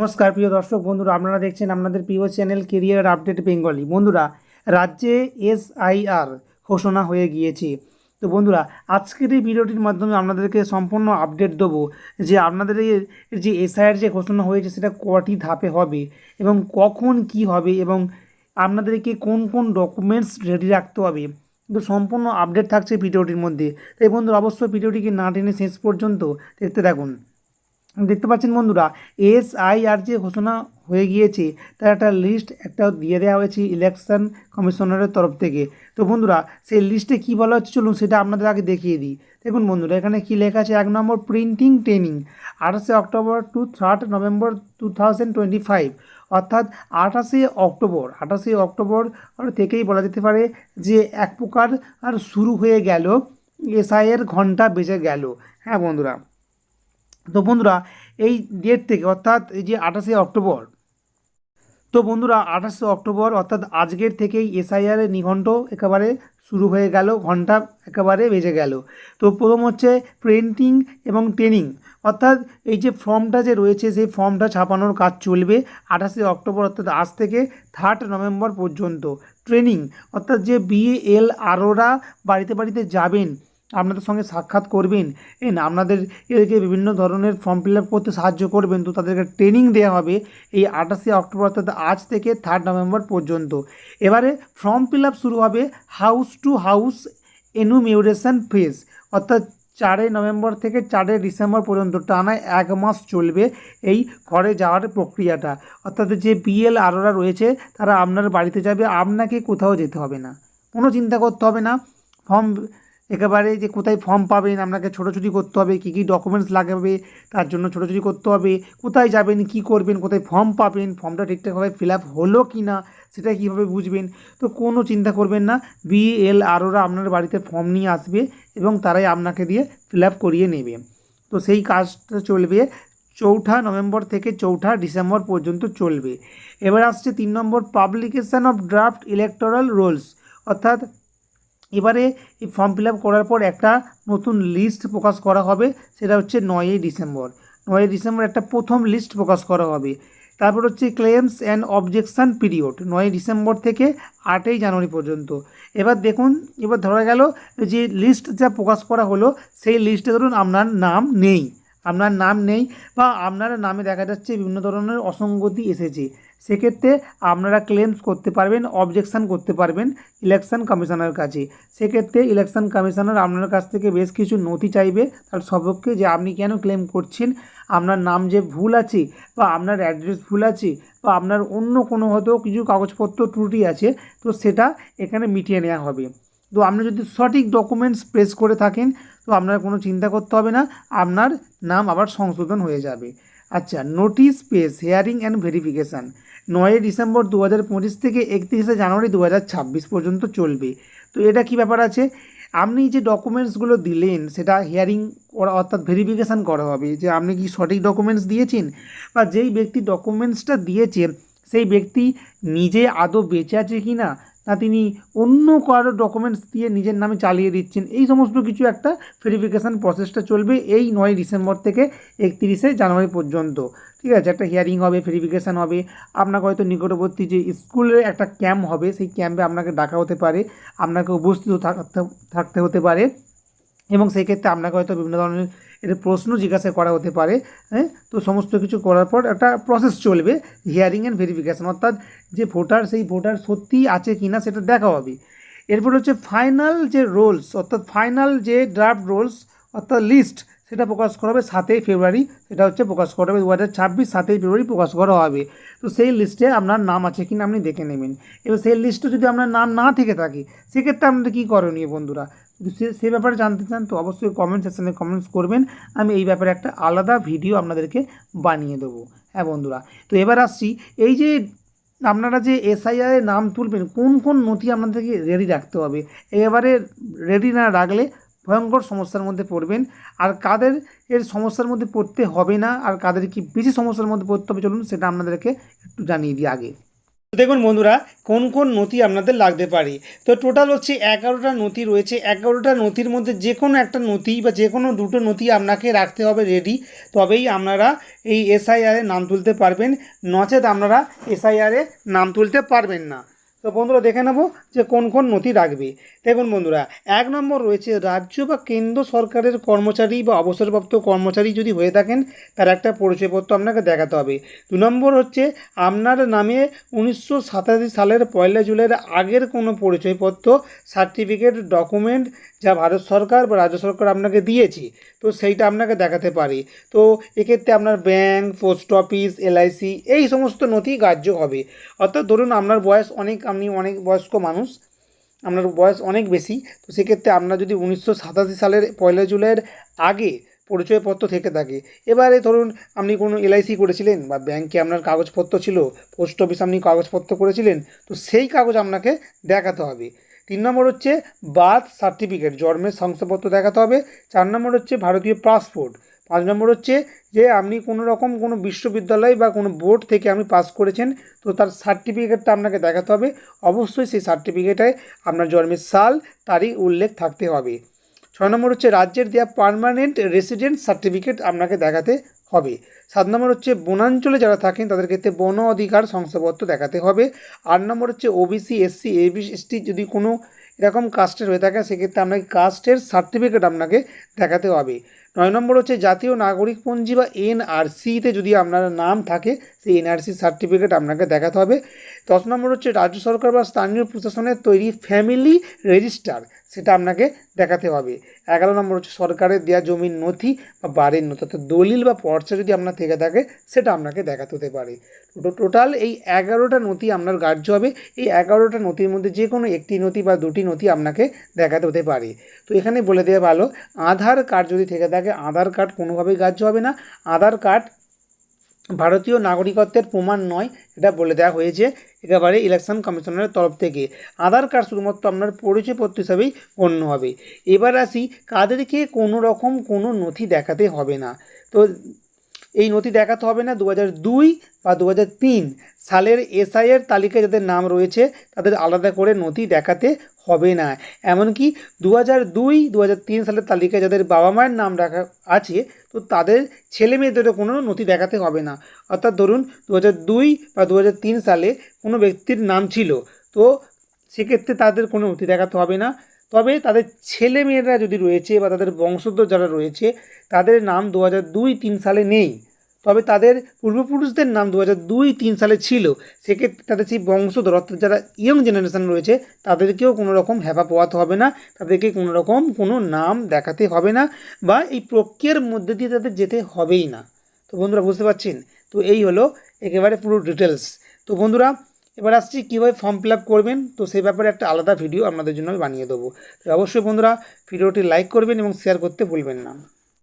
নমস্কার, প্রিয় দর্শক বন্ধুরা, আপনারা দেখছেন আপনাদের প্রিয় চ্যানেল কেরিয়ার আপডেট বেঙ্গলি বন্ধুরা, রাজ্যে এসআইআর ঘোষণা হয়ে গিয়েছে। তো বন্ধুরা, আজকের এই ভিডিওটির মাধ্যমে আপনাদেরকে সম্পূর্ণ আপডেট দেবো যে আপনাদের যে এসআইআর যে ঘোষণা হয়েছে, সেটা কটি ধাপে হবে এবং কখন কি হবে এবং আপনাদেরকে কোন কোন ডকুমেন্টস রেডি রাখতে হবে। কিন্তু সম্পূর্ণ আপডেট থাকছে ভিডিওটির মধ্যে। তাই বন্ধুরা, অবশ্যই ভিডিওটিকে না টেনে শেষ পর্যন্ত দেখতে থাকুন। দেখতে পাচ্ছেন বন্ধুরা এসআইআর যে ঘোষণা হয়ে গিয়েছে, তার একটা লিস্ট একটা দিয়ে দেওয়া হয়েছে ইলেকশন কমিশনারের তরফ থেকে। তো বন্ধুরা, সেই লিস্টে কী বলা হচ্ছে চলুন সেটা আপনাদের আগে দেখিয়ে দিই। দেখুন বন্ধুরা, এখানে কী লেখা আছে? এক নম্বর প্রিন্টিং ট্রেনিং আঠাশে October to third November to twenty five অর্থাৎ আঠাশে অক্টোবর আঠাশে অক্টোবর থেকেই বলা যেতে পারে যে এক প্রকার আর শুরু হয়ে গেল, এসআইয়ের ঘণ্টা বেজে গেল। হ্যাঁ বন্ধুরা। তো বন্ধুরা, এই ডেট থেকে অর্থাৎ এই যে আঠাশে অক্টোবর, তো বন্ধুরা, আঠাশে অক্টোবর অর্থাৎ আজকের থেকেই এসআইআর এর নিঘণ্ট একেবারে শুরু হয়ে গেল ঘণ্টা একেবারে বেজে গেল। তো প্রথম হচ্ছে প্রিন্টিং এবং ট্রেনিং অর্থাৎ এই যে ফর্মটা যে রয়েছে, সেই ফর্মটা ছাপানোর কাজ চলবে আঠাশে অক্টোবর, অর্থাৎ আজ থেকে থার্ড নভেম্বর পর্যন্ত। ট্রেনিং অর্থাৎ যে বিএল আরোরা বাড়িতে বাড়িতে যাবেন আপনাদের সঙ্গে সাক্ষাৎ করবেন। এন আপনাদের এদেরকে বিভিন্ন ধরনের ফর্ম ফিল আপ করতে সাহায্য করবেন। তো তাদেরকে ট্রেনিং দেওয়া হবে এই আঠাশে অক্টোবর, অর্থাৎ আজ থেকে থার্ড নভেম্বর পর্যন্ত। এবারে ফর্ম ফিল আপ শুরু হবে house to house enumeration phase অর্থাৎ চারই নভেম্বর থেকে চারই ডিসেম্বর পর্যন্ত টানা এক মাস চলবে এই ঘরে যাওয়ার প্রক্রিয়াটা। অর্থাৎ যে বিএল আরোরা রয়েছে, তারা আপনার বাড়িতে যাবে, আপনাকে কোথাও যেতে হবে না। কোনো চিন্তা করতে হবে না। ফর্ম একেবারে যে কোথায় ফর্ম পাবেন, আপনাকে ছোটোছুটি করতে হবে, কী কী ডকুমেন্টস লাগবে, তার জন্য ছোটোছুটি করতে হবে, কোথায় যাবেন, কি করবেন, কোথায় ফর্ম পাবেন ফর্মটা ঠিকঠাকভাবে ফিল আপ হলো কি না সেটা কীভাবে বুঝবেন, তো কোনো চিন্তা করবেন না বিএল আরওরা আপনার বাড়িতে ফর্ম নিয়ে আসবে এবং তারাই আপনাকে দিয়ে ফিল আপ করিয়ে নেবে। তো সেই কাজটা চলবে, চৌঠা নভেম্বর থেকে চৌঠা ডিসেম্বর পর্যন্ত চলবে। এবার আসছে তিন নম্বর publication of draft electoral rolls অর্থাৎ এবারে এই ফর্ম ফিল করার পর একটা নতুন লিস্ট প্রকাশ করা হবে, সেটা হচ্ছে নয়ই ডিসেম্বর। নয়ই ডিসেম্বর একটা প্রথম লিস্ট প্রকাশ করা হবে। তারপর হচ্ছে ক্লেমস অ্যান্ড অবজেকশন পিরিয়ড নয়ই ডিসেম্বর থেকে আটই জানুয়ারি পর্যন্ত। এবার দেখুন, এবার ধরা গেল যে লিস্ট যা প্রকাশ করা হলো, সেই লিস্টে ধরুন আপনার নাম নেই। আপনার নাম নেই বা আপনার নামে দেখা যাচ্ছে বিভিন্ন ধরনের অসঙ্গতি এসেছে। সেক্ষেত্রে আপনারা ক্লেমস করতে পারবেন অবজেকশান করতে পারবেন ইলেকশন কমিশনের কাছে। সেক্ষেত্রে ইলেকশন কমিশনার আপনার কাছ থেকে বেশ কিছু নথি চাইবে, তার সপক্ষে যে আপনি কেন ক্লেম করছেন, আপনার নাম যে ভুল আছে বা আপনার অ্যাড্রেস ভুল আছে বা আপনার অন্য কোনো হয়তো কিছু কাগজপত্র ত্রুটি আছে, তো সেটা এখানে মিটিয়ে নেওয়া হবে। তো আপনি যদি সঠিক ডকুমেন্টস প্রেস করে থাকেন, তো আপনার কোনো চিন্তা করতে হবে না, আপনার নাম আবার সংশোধন হয়ে যাবে। আচ্ছা notice phase hearing and verification নয়ই ডিসেম্বর দু হাজার পঁচিশ থেকে একত্রিশে জানুয়ারি দু হাজার ছাব্বিশ পর্যন্ত চলবে। তো এটা কি ব্যাপার আছে? আপনি যে ডকুমেন্টসগুলো দিলেন, সেটা হিয়ারিং করা, অর্থাৎ ভেরিফিকেশান করা হবে যে আপনি কি সঠিক ডকুমেন্টস দিয়েছেন বা যেই ব্যক্তি ডকুমেন্টসটা দিয়েছেন, সেই ব্যক্তি নিজে আদৌ বেঁচে আছে কি না না তিনি অন্য কারও ডকুমেন্টস দিয়ে নিজের নামে চালিয়ে দিচ্ছেন। এই সমস্ত কিছু একটা ভেরিফিকেশান প্রসেসটা চলবে এই নয় ডিসেম্বর থেকে একত্রিশে জানুয়ারি পর্যন্ত। ঠিক আছে, একটা হিয়ারিং হবে ভেরিফিকেশান হবে। আপনাকে হয়তো নিকটবর্তী যে স্কুলের একটা ক্যাম্প হবে, সেই ক্যাম্পে আপনাকে ডাকা হতে পারে, আপনাকে উপস্থিত থাকতে হতে পারে এবং সেই ক্ষেত্রে আপনাকে হয়তো বিভিন্ন ধরনের এটা প্রশ্ন জিজ্ঞাসা করা হতে পারে হ্যাঁ? তো সমস্ত কিছু করার পর একটা প্রসেস চলবে হিয়ারিং অ্যান্ড ভেরিফিকেশান অর্থাৎ যে ভোটার, সেই ভোটার সত্যি আছে কি না সেটা দেখা হবে। এরপর হচ্ছে ফাইনাল যে রোলস অর্থাৎ ফাইনাল যে ড্রাফট রোলস অর্থাৎ লিস্ট সেটা প্রকাশ করা হবে সাতই ফেব্রুয়ারি। সেটা হচ্ছে প্রকাশ করা হবে দু হাজার ছাব্বিশ সাতই ফেব্রুয়ারি প্রকাশ করা হবে। তো সেই লিস্টে আপনার নাম আছে কিনা আপনি দেখে নেবেন। এবার সেই লিস্টে যদি আপনার নাম না থেকে থাকে, সেক্ষেত্রে আপনাদের কী করণীয় বন্ধুরা? সে সে ব্যাপারে জানতে চান, তো অবশ্যই কমেন্ট সেকশনে কমেন্টস করবেন। আমি এই ব্যাপারে একটা আলাদা ভিডিও আপনাদেরকে বানিয়ে দেবো। হ্যাঁ বন্ধুরা? তো এবার আসছি, এই যে আপনারা যে এসআইআর নাম তুলবেন, কোন কোন নথি আপনাদেরকে রেডি রাখতে হবে? এবারে রেডি না রাখলে ভয়ঙ্কর সমস্যার মধ্যে পড়বেন। আর কাদের এর সমস্যার মধ্যে পড়তে হবে না, আর কাদের কি বেশি সমস্যার মধ্যে পড়তে হবে চলুন সেটা আপনাদেরকে একটু জানিয়ে দিই আগে। দেখুন বন্ধুরা, কোন কোন নথি আপনাদের লাগতে পারে? তো টোটাল হচ্ছে এগারোটা নথি রয়েছে। এগারোটা নথির মধ্যে যে কোনো একটা নথি বা যে কোনো দুটো নথি আপনাকে রাখতে হবে রেডি তবেই আপনারা এই এসআইআরে নাম তুলতে পারবেন। নচেত আপনারা এসআইআরে নাম তুলতে পারবেন না। তো বন্ধুরা দেখে নেব যে কোন কোন নথি রাখবে। দেখুন বন্ধুরা, এক নম্বর রয়েছে রাজ্য বা কেন্দ্র সরকারের কর্মচারী বা অবসরপ্রাপ্ত কর্মচারী যদি হয়ে থাকেন, তার একটা পরিচয়পত্র আপনাকে দেখাতে হবে। দু নম্বর হচ্ছে, আপনার নামে উনিশশো সাতাশি সালের পয়লা জুলাইয়ের আগের কোনো পরিচয়পত্র, সার্টিফিকেট, ডকুমেন্ট যা ভারত সরকার বা রাজ্য সরকার আপনাকে দিয়েছে, তো সেইটা আপনাকে দেখাতে পারে। তো এক্ষেত্রে আপনার ব্যাংক, পোস্ট অফিস, এলআইসি, এই সমস্ত নথি গ্রাহ্য হবে। অর্থাৎ ধরুন আপনার বয়স অনেক আপনি অনেক বয়স্ক মানুষ, আপনার বয়স অনেক বেশি, তো সেক্ষেত্রে আপনার যদি উনিশশো সাতাশি সালের পয়লা জুলাইয়ের আগে পরিচয়পত্র থেকে থাকে। এবারে ধরুন আপনি কোনো এলআইসি করেছিলেন বা ব্যাংকে আপনার কাগজপত্র ছিল, পোস্ট অফিস আপনি কাগজপত্র করেছিলেন, তো সেই কাগজ আপনাকে দেখাতে হবে। তিন নম্বর হচ্ছে বার্থ সার্টিফিকেট, জন্মের শংসাপত্র দেখাতে হবে। চার নম্বর হচ্ছে ভারতীয় পাসপোর্ট। পাঁচ নম্বর হচ্ছে যে আপনি কোনো রকম কোনো বিশ্ববিদ্যালয় বা কোনো বোর্ড থেকে আপনি পাস করেছেন, তো তার সার্টিফিকেটটা আপনাকে দেখাতে হবে। অবশ্যই সেই সার্টিফিকেটে আপনার জন্মের সাল, তারিখ, উল্লেখ থাকতে হবে। ছয় নম্বর হচ্ছে রাজ্যের দেওয়া পার্মানেন্ট রেসিডেন্ট সার্টিফিকেট আপনাকে দেখাতে হবে। সাত নম্বর হচ্ছে বনাঞ্চলে যারা থাকেন, তাদের ক্ষেত্রে বন অধিকার শংসাপত্র দেখাতে হবে। আট নম্বর হচ্ছে ওবিসি এসসি এবি এসটি যদি কোনো এরকম কাস্টের হয়ে থাকে, সেক্ষেত্রে আপনাকে কাস্টের সার্টিফিকেট আপনাকে দেখাতে হবে। নয় নম্বর হচ্ছে জাতীয় নাগরিক পঞ্জি বা এনআরসিতে যদি আপনার নাম থাকে, সেই এনআরসি সার্টিফিকেট আপনাকে দেখাতে হবে। দশ নম্বর হচ্ছে রাজ্য সরকার বা স্থানীয় প্রশাসনের তৈরি ফ্যামিলি রেজিস্টার সেটা আপনাকে দেখাতে হবে। এগারো নম্বর হচ্ছে সরকারের দেওয়া জমির নথি বা বাড়ির নথি, অর্থাৎ দলিল বা পর্চা যদি আপনার থেকে থাকে, সেটা আপনাকে দেখাতে হতে পারে। টোটাল এই এগারোটা নথি আপনার গ্রাহ্য হবে। এই এগারোটা নথির মধ্যে যে কোনো একটি নথি বা দুটি নথি আপনাকে দেখাতে হতে পারে। তো এখানে বলে দেওয়া ভালো, আধার কার্ড যদি থেকে থাকে আধার কার্ড কোনোভাবেই গ্রাহ্য হবে না। আধার কার্ড ভারতীয় নাগরিকত্বের প্রমাণ নয়, এটা বলে দেওয়া হয়েছে একেবারে ইলেকশন কমিশনের তরফ থেকে। আধার কার্ড শুধুমাত্র আপনার পরিচয়পত্র হিসাবেই গণ্য হবে। এবার আসি, কাদেরকে কোনো রকম কোনো নথি দেখাতে হবে না। তো এই নথি দেখাতে হবে না দু দুই বা দু সালের এসআইয়ের তালিকায় যাদের নাম রয়েছে, তাদের আলাদা করে নথি দেখাতে হবে না। এমনকি দু হাজার দুই দু হাজার তিন সালের তালিকায় যাদের বাবা মায়ের নাম রাখা আছে, তো তাদের ছেলে মেয়েদেরও কোনো নথি দেখাতে হবে না। অর্থাৎ ধরুন দু হাজার দুই বা দু হাজার তিন সালে কোনো ব্যক্তির নাম ছিল, তো সেক্ষেত্রে তাদের কোনো নথি দেখাতে হবে না। তবে তাদের ছেলে মেয়েরা যদি রয়েছে বা তাদের বংশধর যারা রয়েছে, তাদের নাম দু হাজার দুই, তিন সালে নেই। তবে তাদের পূর্বপুরুষদের নাম দু হাজার দুই তিন সালে ছিল। সেক্ষেত্রে তাদের সেই বংশধর, অর্থাৎ যারা ইয়ং জেনারেশন রয়েছে, তাদেরকেও কোনো রকম হেপা পোয়াতে হবে না। তাদেরকে কোনো রকম কোনো নাম দেখাতে হবে না বা এই প্রক্রিয়ার মধ্যে দিয়ে তাদের যেতে হবেই না। তো বন্ধুরা, বুঝতে পারছেন? তো এই হলো একেবারে পুরো ডিটেলস তো বন্ধুরা, এবার আসছি কীভাবে ফর্ম ফিল করবেন? তো সেই ব্যাপারে একটা আলাদা ভিডিও আপনাদের জন্য আমি বানিয়ে দেবো। তো অবশ্যই বন্ধুরা ভিডিওটি লাইক করবেন এবং শেয়ার করতে ভুলবেন না।